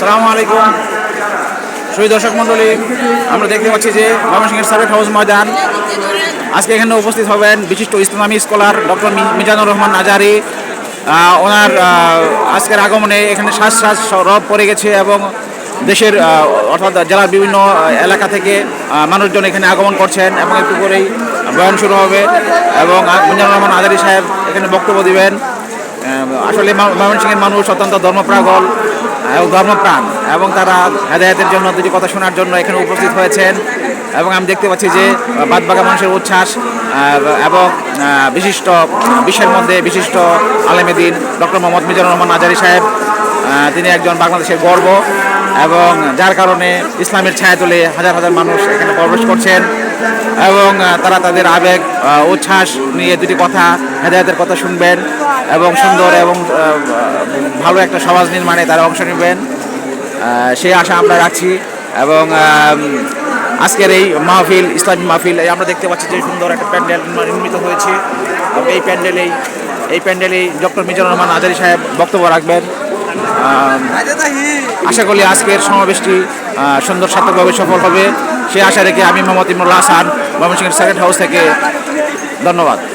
সালামু আলাইকুম। সুই দর্শক মণ্ডলী, আমরা দেখতে পাচ্ছি যে ময়মনসিংহের সাবেক হাউস ময়দান। আজকে এখানে উপস্থিত হবেন বিশিষ্ট ইসলামী স্কলার ডক্টর মিজানুর রহমান আজারি ওনার আজকের আগমনে এখানে শ্বাস শ্বাস রব পড়ে গেছে এবং দেশের অর্থাৎ জেলার বিভিন্ন এলাকা থেকে মানুষজন এখানে আগমন করছেন এবং একটু করেই বয়ান শুরু হবে এবং মিজানুর রহমান আজারি সাহেব এখানে বক্তব্য দিবেন। আসলে ময়মনসিংহের মানুষ অত্যন্ত ধর্মপ্রাগল এবং ধর্মপ্রাণ এবং তারা হেদায়তের জন্য দুটি কথা শোনার জন্য এখানে উপস্থিত হয়েছেন এবং আমি দেখতে পাচ্ছি যে বাদবাগা মানুষের উচ্ছ্বাস এবং বিশিষ্ট বিশ্বের মধ্যে বিশিষ্ট আলেমেদিন ডক্টর মোহাম্মদ মিজানুর রহমান আজারি সাহেব তিনি একজন বাংলাদেশের গর্ব এবং যার কারণে ইসলামের ছায়া তুলে হাজার হাজার মানুষ এখানে প্রবেশ করছেন। এবং তারা তাদের আবেগ উচ্ছ্বাস নিয়ে দুটি কথা, হেদায়তের কথা শুনবেন এবং সুন্দর এবং ভালো একটা সমাজ নির্মাণে তারা অংশ নেবেন। সেই আশা আমরা রাখছি এবং আজকের এই মাহফিল, ইসলামী মাহফিল আমরা দেখতে পাচ্ছি যে সুন্দর একটা প্যান্ডেল নির্মিত হয়েছে। এই প্যান্ডেলেই এই প্যান্ডেলেই ডক্টর মিজানুর রহমান আজারি সাহেব বক্তব্য রাখবেন। আশা করি আজকের সমাবেশটি সুন্দর, সার্থকভাবে সফল হবে। সে আশা রেখে আমি মোহাম্মদ ইমরুল্লাহ হাসান ময়মনসিংহের সেকেন্ড হাউস থেকে। ধন্যবাদ।